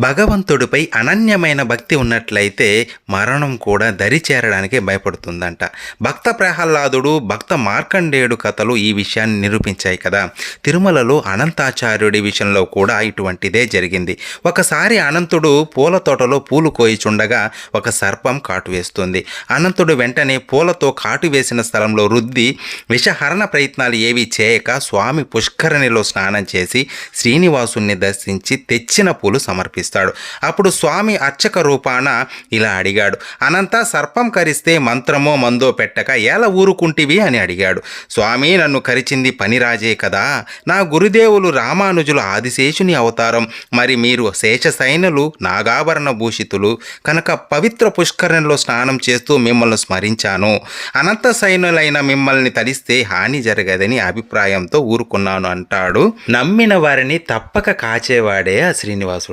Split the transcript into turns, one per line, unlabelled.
భగవంతుడిపై అనన్యమైన భక్తి ఉన్నట్లయితే మరణం కూడా దరి చేరడానికి భయపడుతుందంట. భక్త ప్రహ్లాదుడు భక్త మార్కండేయుడు కథలు ఈ విషయాన్ని నిరూపించాయి కదా. తిరుమలలో అనంతాచార్యుడి విషయంలో కూడా ఇటువంటిదే జరిగింది. ఒకసారి అనంతుడు పూల తోటలో పూలు కోయిచుండగా ఒక సర్పం కాటు వేస్తుంది. అనంతుడు వెంటనే పూలతో కాటు వేసిన స్థలంలో రుద్ది విషహరణ ప్రయత్నాలు ఏవీ చేయక స్వామి పుష్కరణిలో స్నానం చేసి శ్రీనివాసుని దర్శించి తెచ్చిన పూలు కనిపిస్తాడు అప్పుడు స్వామి అర్చక రూపాన ఇలా అడిగాడు. అనంత సర్పం కరిస్తే మంత్రమో మందో పెట్టక ఎలా ఊరుకుంటివి అని అడిగాడు. స్వామి నన్ను కరిచింది పనిరాజే కదా. నా గురుదేవులు రామానుజుల ఆదిశేషుని అవతారం. మరి మీరు శేషసైనులు నాగాభరణ భూషితులు కనుక పవిత్ర పుష్కరంలో స్నానం చేస్తూ మిమ్మల్ని స్మరించాను. అనంత సైనులైన మిమ్మల్ని తలిస్తే హాని జరగదని అభిప్రాయంతో ఊరుకున్నాను అంటాడు. నమ్మిన వారిని తప్పక కాచేవాడే ఆ శ్రీనివాసుడు.